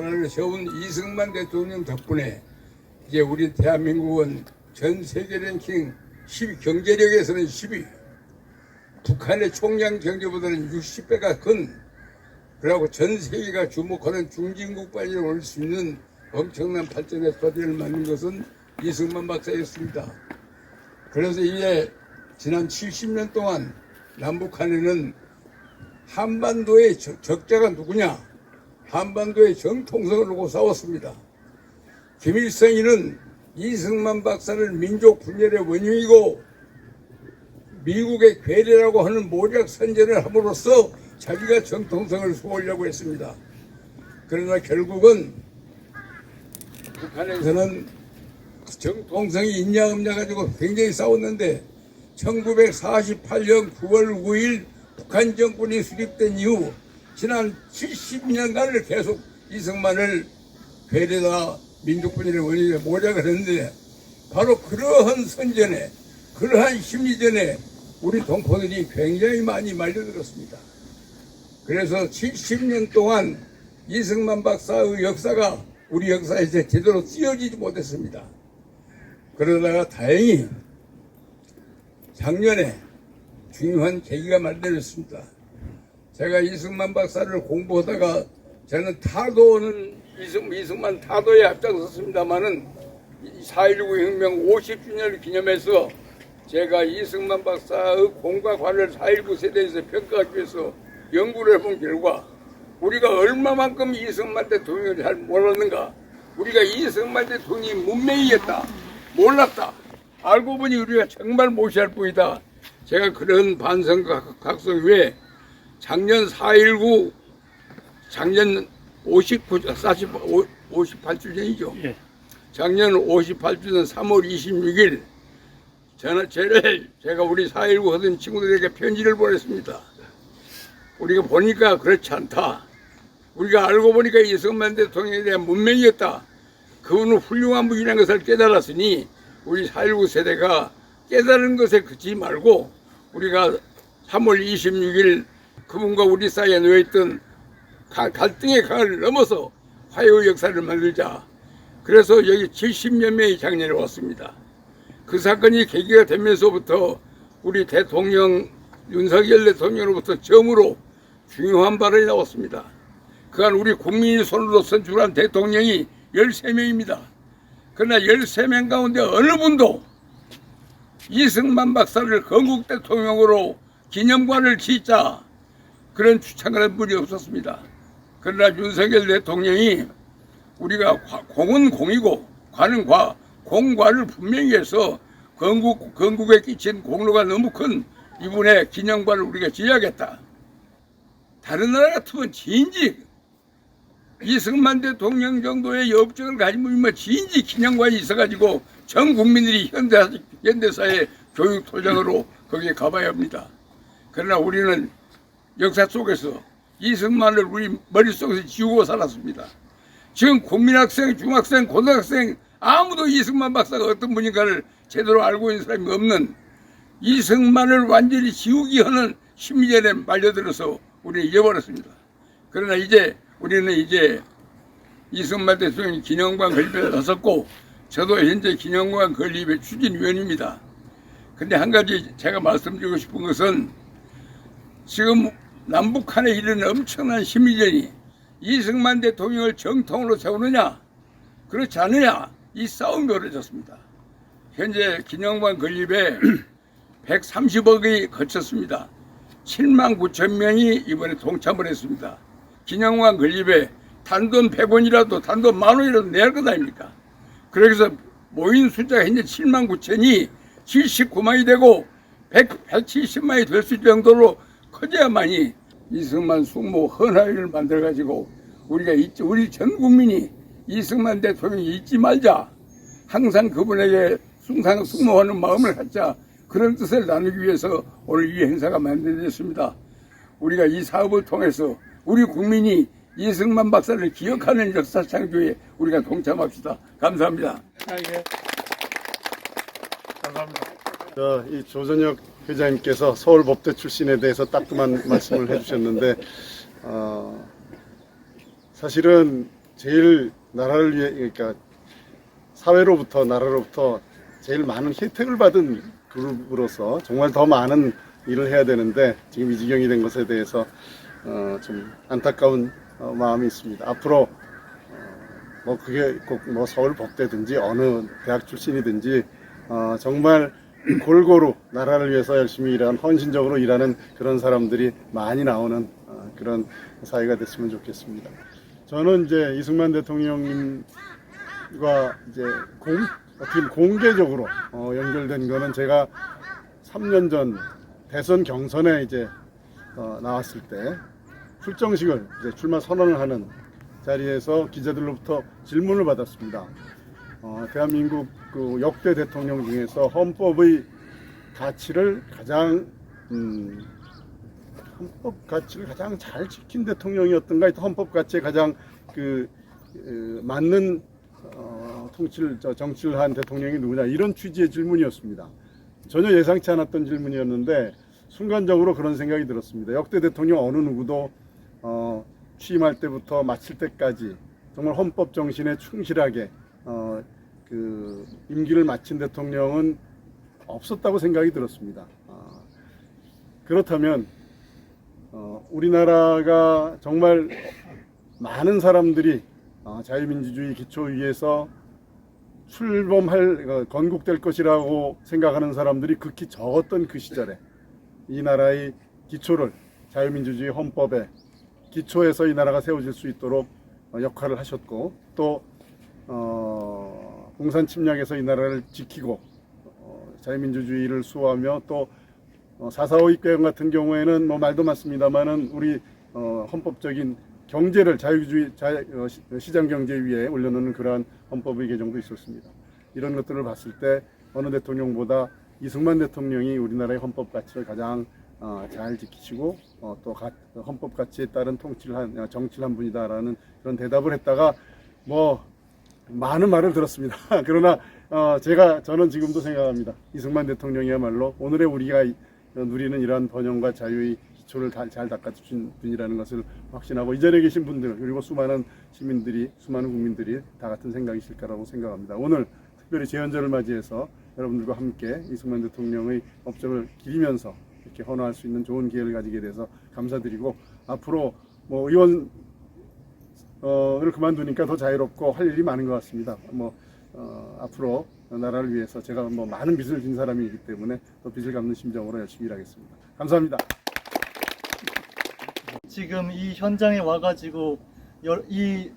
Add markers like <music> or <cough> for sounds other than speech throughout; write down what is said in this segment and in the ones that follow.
나라를 세운 이승만 대통령 덕분에 이제 우리 대한민국은 전 세계 랭킹 10위, 경제력에서는 10위, 북한의 총량 경제보다는 60배가 큰 그리고 전 세계가 주목하는 중진국까지 올 수 있는 엄청난 발전의 토대를 만든 것은 이승만 박사였습니다. 그래서 이제 지난 70년 동안 남북한에는 한반도의 적- 적자가 누구냐? 한반도의 정통성을 놓고 싸웠습니다. 김일성이는 이승만 박사를 민족 분열의 원흉이고 미국의 괴뢰라고 하는 모략 선전을 함으로써 자기가 정통성을 수호하려고 했습니다. 그러나 결국은 북한에서는 정통성이 있냐 없냐 가지고 굉장히 싸웠는데 1948년 9월 9일 북한 정권이 수립된 이후 지난 70년간을 계속 이승만을 괴뢰다 민족분열의 원인에 모략을 했는데 바로 그러한 선전에 그러한 심리전에 우리 동포들이 굉장히 많이 말려들었습니다. 그래서 70년 동안 이승만 박사의 역사가 우리 역사에서 제대로 쓰여지지 못했습니다. 그러다가 다행히 작년에 중요한 계기가 마련됐습니다. 제가 이승만 박사를 공부하다가 저는 타도는 이승, 이승만 타도에 앞장섰습니다마는 4.19 혁명 50주년을 기념해서 제가 이승만 박사의 공과 관을 4.19 세대에서 평가하기 위해서 연구를 해본 결과 우리가 얼마만큼 이승만 대통령을 잘 몰랐는가 우리가 이승만 대통령이 문맹이었다 몰랐다 알고 보니 우리가 정말 무시할 뿐이다 제가 그런 반성과 각성 후에 작년 4.19 작년 59, 40, 58주년이죠. 예. 작년 58주년 3월 26일 저는 저를 제가 우리 4.19 하던 친구들에게 편지를 보냈습니다. 우리가 보니까 그렇지 않다. 우리가 알고 보니까 이승만 대통령에 대한 문명이었다. 그분은 훌륭한 분이라는 것을 깨달았으니 우리 4.19 세대가 깨달은 것에 그치지 말고 우리가 3월 26일 그분과 우리 사이에 놓여있던 가- 갈등의 강을 넘어서 화해의 역사를 만들자. 그래서 여기 70여 명이 작년에 왔습니다. 그 사건이 계기가 되면서부터 우리 대통령 윤석열 대통령으로부터 처음으로 중요한 발언이 나왔습니다. 그간 우리 국민이 손으로 선출한 대통령이 13명입니다. 그러나 13명 가운데 어느 분도 이승만 박사를 건국 대통령으로 기념관을 짓자 그런 추천을 한 분이 없었습니다. 그러나 윤석열 대통령이 우리가 과- 공은 공이고 과는 과, 공과를 분명히 해서 건국, 건국에 끼친 공로가 너무 큰 이분의 기념관을 우리가 지어야겠다. 다른 나라 같으면 진지 이승만 대통령 정도의 업적을 가진 분이면 진지 기념관이 있어가지고 전 국민들이 현대, 현대사의 교육 토장으로 거기에 가봐야 합니다. 그러나 우리는 역사 속에서 이승만을 우리 머릿속에서 지우고 살았습니다. 지금 국민학생, 중학생, 고등학생 아무도 이승만 박사가 어떤 분인가를 제대로 알고 있는 사람이 없는 이승만을 완전히 지우기 하는 심리전에 말려들어서 우리는 잊어버렸습니다. 그러나 이제 우리는 이제 이승만 대통령 기념관 건립에 나섰고 저도 현재 기념관 건립의 추진위원입니다. 근데 한 가지 제가 말씀드리고 싶은 것은 지금 남북한에 이르는 엄청난 심리전이 이승만 대통령을 정통으로 세우느냐 그렇지 않느냐 이 싸움이 벌어졌습니다. 현재 기념관 건립에 <clears throat> 130억이 거쳤습니다. 7만 9천 명이 이번에 동참을 했습니다. 기념관 건립에 단돈 100원이라도 단돈 만 원이라도 내야 할것 아닙니까? 그래서 모인 숫자가 현재 7만 9천이 79만이 되고 100, 170만이 될 수 정도로 커져야만이 이승만 숙모 헌화를 만들어 가지고 우리가 잊지 우리 전 국민이 이승만 대통령 잊지 말자 항상 그분에게 숭상 숙모하는 마음을 갖자 그런 뜻을 나누기 위해서 오늘 이 행사가 만들어졌습니다. 우리가 이 사업을 통해서 우리 국민이 이승만 박사를 기억하는 역사 창조에 우리가 동참합시다. 감사합니다. 아, 예. 감사합니다. 자, 이 조전혁 회장님께서 서울법대 출신에 대해서 따끔한 <laughs> 말씀을 해주셨는데 어, 사실은 제일 나라를 위해 그러니까 사회로부터 나라로부터 제일 많은 혜택을 받은 그룹으로서 정말 더 많은 일을 해야 되는데 지금 이 지경이 된 것에 대해서 어, 좀 안타까운 어, 마음이 있습니다. 앞으로 어, 뭐 그게 꼭 뭐 서울 법대든지 어느 대학 출신이든지 어, 정말 골고루 나라를 위해서 열심히 일하는 헌신적으로 일하는 그런 사람들이 많이 나오는 어, 그런 사회가 됐으면 좋겠습니다. 저는 이제 이승만 대통령님과 이제 공 어떻게 공개적으로 어, 연결된 거는 제가 3년 전 대선 경선에 이제 어, 나왔을 때 출정식을 이제 출마 선언을 하는 자리에서 기자들로부터 질문을 받았습니다. 어, 대한민국 그 역대 대통령 중에서 헌법의 가치를 가장 음, 헌법 가치를 가장 잘 지킨 대통령이었던가 헌법 가치에 가장 그 어, 맞는 어, 통치를 저 정치를 한 대통령이 누구냐 이런 취지의 질문이었습니다. 전혀 예상치 않았던 질문이었는데 순간적으로 그런 생각이 들었습니다. 역대 대통령 어느 누구도 어, 취임할 때부터 마칠 때까지 정말 헌법 정신에 충실하게 어, 그 임기를 마친 대통령은 없었다고 생각이 들었습니다. 어, 그렇다면 어, 우리나라가 정말 많은 사람들이 어, 자유민주주의 기초 위에서 출범할 어, 건국될 것이라고 생각하는 사람들이 극히 적었던 그 시절에 이 나라의 기초를 자유민주주의 헌법에 기초에서 이 나라가 세워질 수 있도록 어, 역할을 하셨고 또 어, 공산 침략에서 이 나라를 지키고 어, 자유민주주의를 수호하며 또 어, 4.45 입개헌 같은 경우에는 뭐 말도 많습니다만은 우리 어, 헌법적인 경제를 자유주의 자, 어, 시- 시장 경제 위에 올려놓는 그러한 헌법의 개정도 있었습니다. 이런 것들을 봤을 때 어느 대통령보다 이승만 대통령이 우리나라의 헌법 가치를 가장 어, 잘 지키시고 어, 또 가- 헌법 가치에 따른 통치를 한 어, 정치를 한 분이다라는 그런 대답을 했다가 뭐 많은 말을 들었습니다. <laughs> 그러나 어, 제가 저는 지금도 생각합니다. 이승만 대통령이야말로 오늘의 우리가 이- 누리는 이러한 번영과 자유의 기초를 다- 잘 닦아주신 분이라는 것을 확신하고 이 자리에 계신 분들 그리고 수많은 시민들이 수많은 국민들이 다 같은 생각이실 거라고 생각합니다. 오늘 특별히 재연절을 맞이해서 여러분들과 함께 이승만 대통령의 업적을 기리면서 이렇게 헌화할 수 있는 좋은 기회를 가지게 돼서 감사드리고 앞으로 뭐 의원 어,를 그만두니까 더 자유롭고 할 일이 많은 것 같습니다. 뭐 어, 앞으로 나라를 위해서 제가 뭐 많은 빚을 진 사람이기 때문에 또 빚을 갚는 심정으로 열심히 일하겠습니다. 감사합니다. 지금 이 현장에 와가지고 열- 이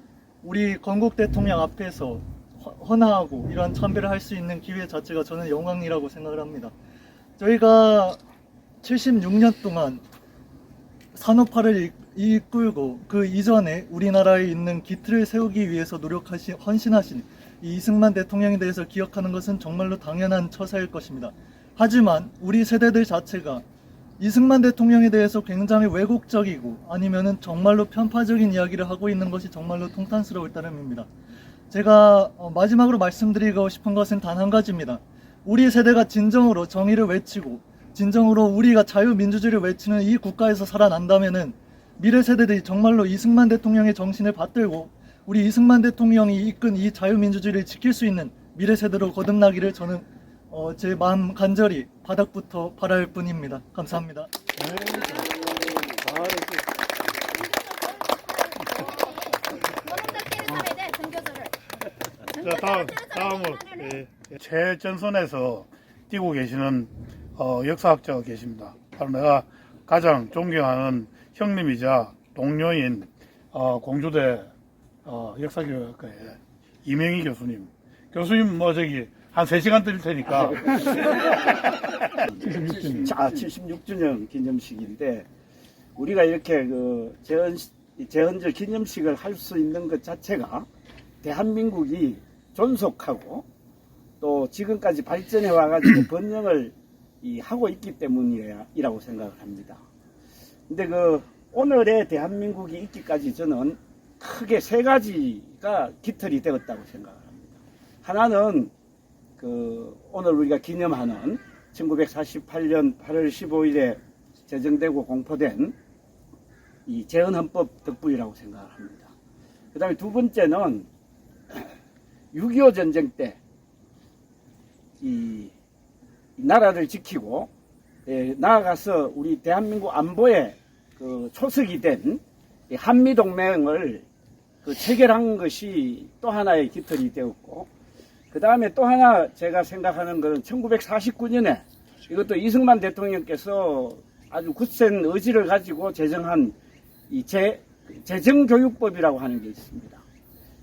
우리 건국 대통령 앞에서 헌- 헌화하고 이러한 참배를 할 수 있는 기회 자체가 저는 영광이라고 생각을 합니다. 저희가 76년 동안 산업화를 이- 이끌고 그 이전에 우리나라에 있는 기틀을 세우기 위해서 노력하신 헌신하신 이 이승만 대통령에 대해서 기억하는 것은 정말로 당연한 처사일 것입니다. 하지만 우리 세대들 자체가 이승만 대통령에 대해서 굉장히 왜곡적이고 아니면은 정말로 편파적인 이야기를 하고 있는 것이 정말로 통탄스러울 따름입니다. 제가 어, 마지막으로 말씀드리고 싶은 것은 단 한 가지입니다. 우리 세대가 진정으로 정의를 외치고 진정으로 우리가 자유민주주의를 외치는 이 국가에서 살아난다면은 미래 세대들이 정말로 이승만 대통령의 정신을 받들고 우리 이승만 대통령이 이끈 이 자유민주주의를 지킬 수 있는 미래 세대로 거듭나기를 저는 어, 제 마음 간절히 바닥부터 바랄 뿐입니다. 감사합니다. 자, 다음, 다음으로 예, 예. 최전선에서 뛰고 계시는 어, 역사학자가 계십니다. 바로 내가 가장 존경하는 형님이자 동료인 어, 공주대 어, 역사교육과의 이명희 교수님. 교수님 뭐 저기 한 3시간 드릴 테니까 76주년. 자, 76주년 기념식인데 우리가 이렇게 그 재헌 재헌절 기념식을 할 수 있는 것 자체가 대한민국이 존속하고 또 지금까지 발전해 와가지고 <clears throat> 번영을 이 하고 있기 때문이라고 생각을 합니다. 근데 그 오늘의 대한민국이 있기까지 저는 크게 세 가지가 깃털이 되었다고 생각을 합니다. 하나는 그 오늘 우리가 기념하는 1948년 8월 15일에 제정되고 공포된 이 재헌헌법 덕분이라고 생각을 합니다. 그 다음에 두 번째는 <clears throat> 6.25 전쟁 때 이 나라를 지키고 예, 나아가서 우리 대한민국 안보에 그 초석이 된 한미 동맹을 그 체결한 것이 또 하나의 깃털이 되었고 그 다음에 또 하나 제가 생각하는 것은 1949년에 이것도 이승만 대통령께서 아주 굳센 의지를 가지고 제정한 이 재, 재정교육법이라고 하는 게 있습니다.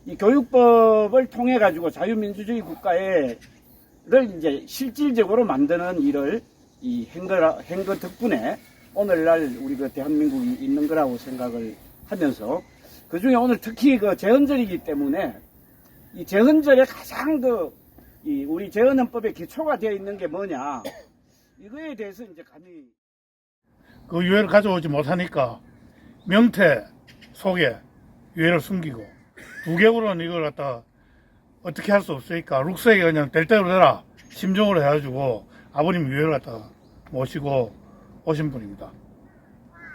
이 교육법을 통해 가지고 자유민주주의 국가에 를 이제 실질적으로 만드는 일을 이 행거, 행거 덕분에 오늘날 우리 그 대한민국이 있는 거라고 생각을 하면서 그 중에 오늘 특히 그 재헌절이기 때문에 이 재헌절에 가장 그, 이 우리 재헌헌법의 기초가 되어 있는 게 뭐냐? 이거에 대해서 이제 감히 그 유해를 가져오지 못하니까 명태 속에 유해를 숨기고 두개월은 이걸 갖다 어떻게 할 수 없으니까 룩스에게 그냥 될 대로 되라. 심정으로 해가지고 아버님 유해를 갖다 모시고 오신 분입니다.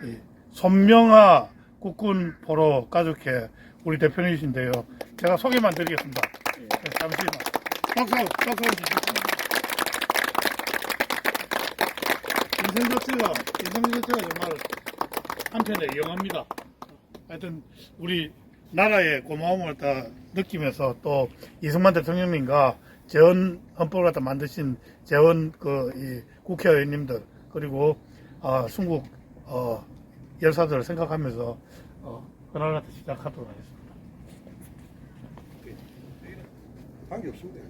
이 손명아 국군 포로 가족회 우리 대표님이신데요. 제가 소개만 드리겠습니다. 네, 잠시만. 박수, 박수. 인생 자체가, 인생 자체가 정말 한편에 영합니다. 하여튼, 우리 나라의 고마움을 다 느끼면서 또 이승만 대통령님과 재원 헌법을 갖다 만드신 재원 그 국회의원님들 그리고 어, 순국 어, 열사들을 생각하면서 어, 그날 갖다 시작하도록 하겠습니다. 관계 없습니다.